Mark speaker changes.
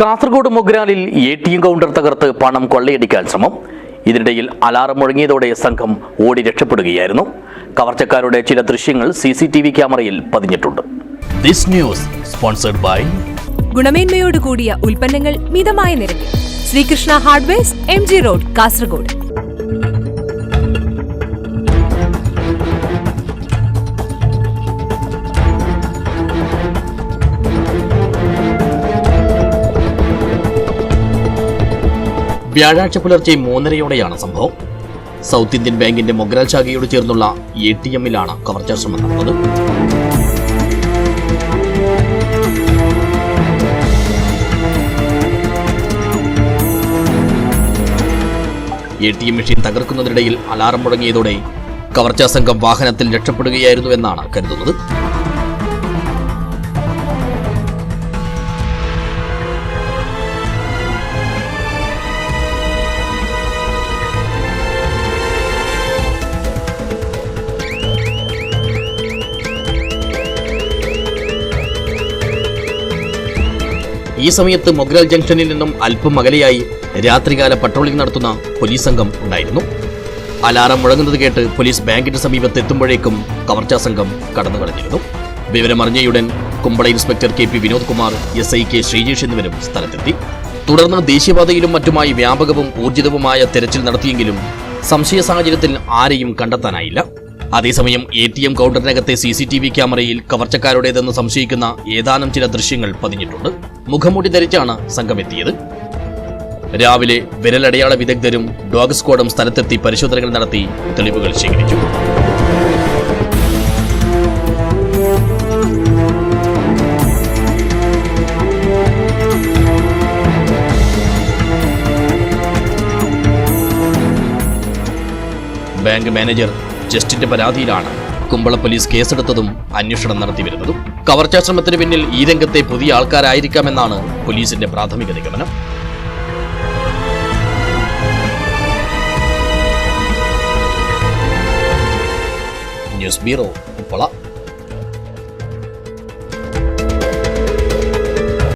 Speaker 1: കാസർഗോഡ് മൊഗ്രാലിൽ A T M counter തകർത്ത് പണം കൊള്ളയടിക്കാൻ ശ്രമം. ഇതിനിടയിൽ അലാറം മുഴങ്ങിയതോടെ സംഘം ഓടി രക്ഷപ്പെടുകയായിരുന്നു. കവർച്ചക്കാരുടെ ചില ദൃശ്യങ്ങൾ സി സി ടി വി ക്യാമറയിൽ പതിഞ്ഞിട്ടുണ്ട്. ദിസ് ന്യൂസ് സ്പോൺസർഡ് ബൈ
Speaker 2: ഗുണമേന്മയോട് കൂടിയ ഉൽപ്പന്നങ്ങൾ മിതമായ നിരക്കിൽ. Sreekrishna hardware M G road Kasaragod.
Speaker 1: വ്യാഴാഴ്ച പുലർച്ചെ മൂന്നരയോടെയാണ് സംഭവം. സൗത്ത് ഇന്ത്യൻ ബാങ്കിന്റെ മൊഗ്രാൽ ശാഖയോട് ചേർന്നുള്ള എ ടി എമ്മിലാണ് കവർച്ചാ ശ്രമം നടന്നത്. എ ടി എം മെഷീൻ തകർക്കുന്നതിനിടയിൽ അലാറം മുടങ്ങിയതോടെ കവർച്ചാ സംഘം വാഹനത്തിൽ രക്ഷപ്പെടുകയായിരുന്നുവെന്നാണ് കരുതുന്നത്. ഈ സമയത്ത് മൊഗ്രാൽ ജംഗ്ഷനിൽ നിന്നും അല്പം അകലെയായി രാത്രികാല പട്രോളിംഗ് നടത്തുന്ന പോലീസ് സംഘം ഉണ്ടായിരുന്നു. അലാറം മുഴങ്ങുന്നത് കേട്ട് പോലീസ് ബാങ്കിന്റെ സമീപത്ത് എത്തുമ്പോഴേക്കും കവർച്ചാ സംഘം കടന്നു കളഞ്ഞിരുന്നു വിവരമറിഞ്ഞയുടൻ Kumbala inspector K P Vinod Kumar S I K Sreejesh എന്നിവരും സ്ഥലത്തെത്തി. തുടർന്ന് ദേശീയപാതയിലും മറ്റുമായി വ്യാപകവും ഊർജിതവുമായ തെരച്ചിൽ നടത്തിയെങ്കിലും സംശയ സാഹചര്യത്തിൽ ആരെയും കണ്ടെത്താനായില്ല. അതേസമയം എ ടി എം കൗണ്ടറിനകത്തെ സി സി ടി വി ക്യാമറയിൽ കവർച്ചക്കാരുടേതെന്ന് സംശയിക്കുന്ന ഏതാനും ചില ദൃശ്യങ്ങൾ പതിഞ്ഞിട്ടുണ്ട്. മുഖംമൂടി ധരിച്ചാണ് സംഘമെത്തിയത്. രാവിലെ വിരലടയാള വിദഗ്ധരും ഡോഗ് സ്ക്വാഡും സ്ഥലത്തെത്തി പരിശോധനകൾ നടത്തി തെളിവുകൾ ശേഖരിച്ചു. ബാങ്ക് മാനേജർ ജസ്റ്റിന്റെ പരാതിയിലാണ്. കുമ്പള പോലീസ് കേസെടുത്തതും അന്വേഷണം നടത്തിവരുന്നതും കവർച്ചാ ശ്രമത്തിന് പിന്നിൽ ഈ രംഗത്തെ പുതിയ ആൾക്കാരായിരിക്കാമെന്നാണ് പോലീസിന്റെ പ്രാഥമിക നിഗമനം. News bureau Kumbala.